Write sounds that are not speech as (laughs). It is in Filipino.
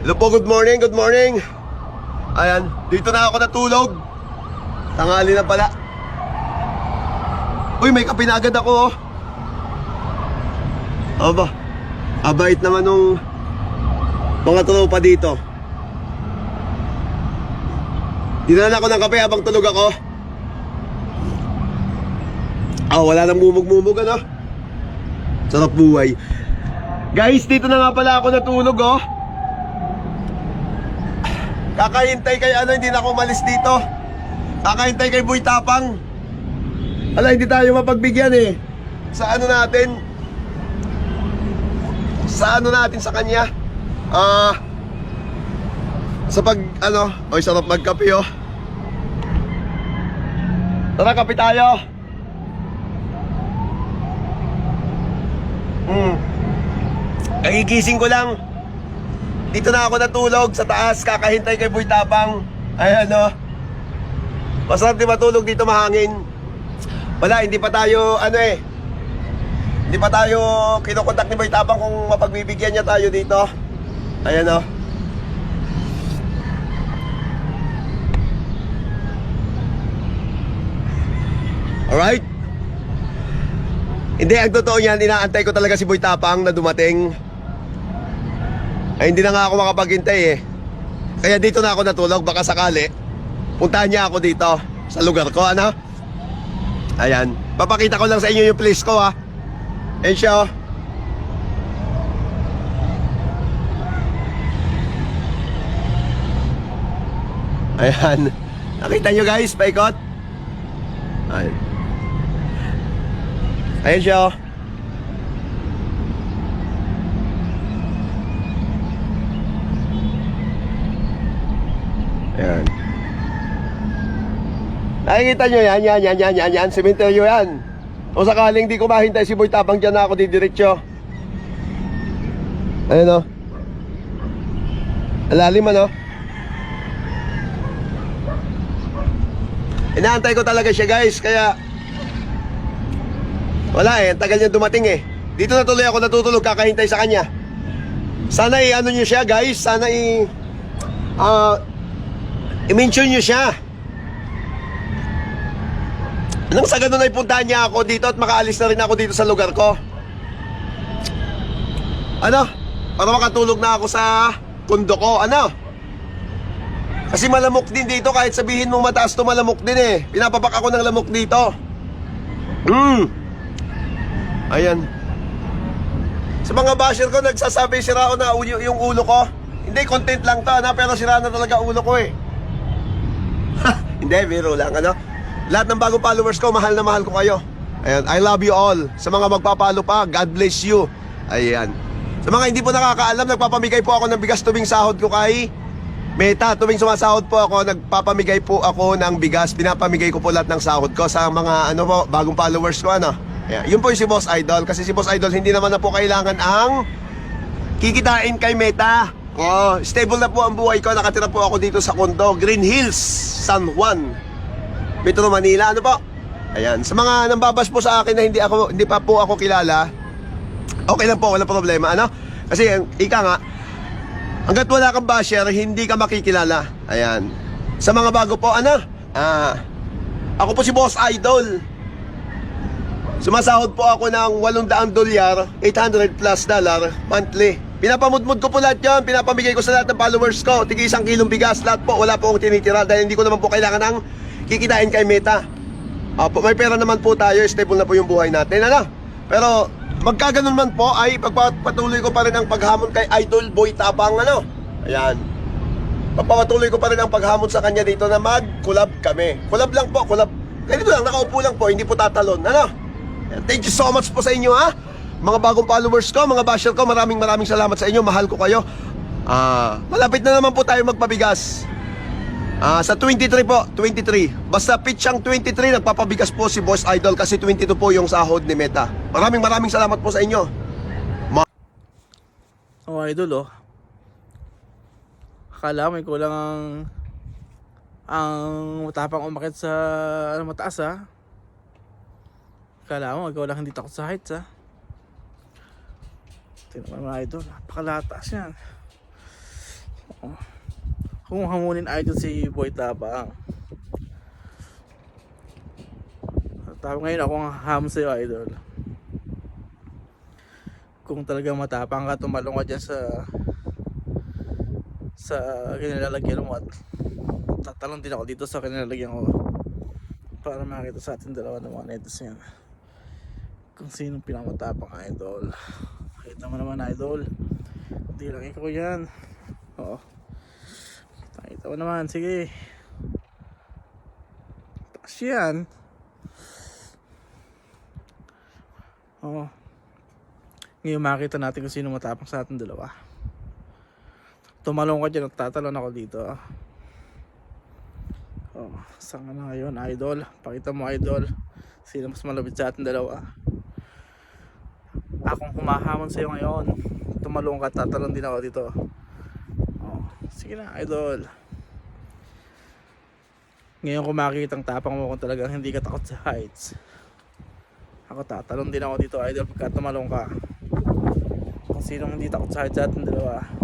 Hello po, good morning, good morning. Ayan, dito na ako natulog. Tangali na pala. Uy, may kape na agad ako, oh. Aba, abait naman nung mga tropa dito. Dinala ako ng kape habang tulog ako. Ah, wala nang mumug-mumug, ano? Sarap buhay. Guys, dito na nga pala ako natulog, oh. Kakahintay kay ano, hindi na ako malis dito. Kakahintay kay Boy Tapang. Ala, hindi tayo mapagbigyan eh. Sa ano natin? Sa ano natin sa kanya? Ah... sa pag, ano, oy, sarap magkape, oh. Tara, kape tayo. Hmm. Kagigising ko lang. Dito na ako natulog sa taas, kakahintay kay Boy Tapang. Ayan o. Masarap di matulog dito mahangin. Wala, hindi pa tayo, ano eh. Hindi pa tayo kinukontak ni Boy Tapang kung mapagbibigyan niya tayo dito. Ayan o. Alright? Hindi, ang totoo yan, inaantay ko talaga si Boy Tapang na dumating. Ay, hindi na nga ako makapaghintay eh. Kaya dito na ako natulog, baka sakali. Puntahan niya ako dito, sa lugar ko, ano? Ayan. Papakita ko lang sa inyo yung place ko, ha? Ayan siya, oh. Ayan. (laughs) Nakita nyo guys, paikot? Ayan. Ayan siya, oh. Ayan. Nakikita nyo yan, yan, yan, yan, yan, yan, sementeryo yan. O sakaling di ko mahintay si Boy Tapang dyan na ako didiretso. Ayan o. Alalim ano. Inaantay ko talaga siya guys, kaya... Wala eh, tagal niya dumating eh. Dito na tuloy ako natutulog kakahintay sa kanya. Sana i ano niyo siya guys, sana i... Ah... I-mention nyo siya. Nang sa ganun ay puntahan niya ako dito at makaalis na rin ako dito sa lugar ko. Ano? Para makatulog na ako sa kundo ko. Ano? Kasi malamok din dito kahit sabihin mong mataas to malamok din eh. Pinapapak ako ng lamok dito. Hmm. Ayan. Sa mga basher ko nagsasabi sira ko na yung ulo ko. Hindi, content lang to na pero sira na talaga ulo ko eh. Hindi, biro lang, ano? Lahat ng bagong followers ko, mahal na mahal ko kayo. Ayan, I love you all. Sa mga magpapalo pa, God bless you. Ayan. Sa mga hindi po nakakaalam, nagpapamigay po ako ng bigas tuwing sahod ko kay Meta. Tuwing sumasahod po ako, nagpapamigay po ako ng bigas. Pinapamigay ko po lahat ng sahod ko sa mga ano po, bagong followers ko, ano? Ayan. Yun po yung si Boss Idol. Kasi si Boss Idol, hindi naman na po kailangan ang kikitain kay Meta. Oh, stable na po ang buhay ko. Nakatira po ako dito sa condo, Green Hills, San Juan, Metro Manila. Ano po? Ayan. Sa mga nambabas po sa akin na hindi ako hindi pa po ako kilala, okay lang po, wala problema. Ano? Kasi ika nga, hanggat wala kang basher, hindi ka makikilala. Ayan. Sa mga bago po, ano? Ah, ako po si Boss Idol. Sumasahod po ako ng 800 dolyar, 800 plus dollar monthly. Pinapamudmud ko po lahat yan, pinapamigay ko sa lahat ng followers ko. Tigi isang kilong bigas, lahat po, wala po akong tinitira dahil hindi ko naman po kailangan ng kikitain kay Meta. Opo, may pera naman po tayo, stable na po yung buhay natin, ano? Pero magkaganon man po ay pagpapatuloy ko pa rin ang paghamon kay Idol Boy Tapang, ano? Ayan. Pagpapatuloy ko pa rin ang paghamon sa kanya dito na mag-collab kami. Collab lang po, collab. Ganito lang, nakaupo lang po, hindi po tatalon, ano? Thank you so much po sa inyo ha. Mga bagong followers ko, mga basher ko, maraming maraming salamat sa inyo. Mahal ko kayo. Ah, malapit na naman po tayo magpabigas. Ah, sa 23 po, 23. Basta pitch ang 23, nagpapabigas po si Boss Idol kasi 22 po yung sahod ni Meta. Maraming maraming salamat po sa inyo. Oh, idol oh. Akala may kulang ang ang matapang umakit sa ano mataas ah. Akala mo ikaw lang hindi takot sa heights ah. Tingnan mga idol, napakalatas yan. Oo. Kung hamunin idol si Boy Tabang. Tapos ngayon ako ang ham sa'yo idol. Kung talagang matapang ka, tumalong ka dyan sa sa kinilalagyan mo at tatalon din ako dito sa kinilalagyan ko para makita sa ating dalawa ng mga netos yan kung sino pinamatapang idol kita mo naman idol? Hindi lang ikaw yan. Oo. Kita mo naman. Sige. Taas yan. Oo. Ngayon makita natin kung sino matapang sa ating dalawa. Tumalong ka dyan at tatalon ako dito oh, saan na ngayon idol? Pakita mo idol. Sino mas malapit sa ating dalawa akong humahamon sa'yo ngayon. Tumalong ka at tatalon din ako dito. Oh, sige na idol. Ngayon ko makikita ang tapang mo kung talagang hindi ka takot sa heights. Ako tatalon din ako dito idol pagka tumalong ka. Kung sinong hindi takot sa heights sa ating dalawa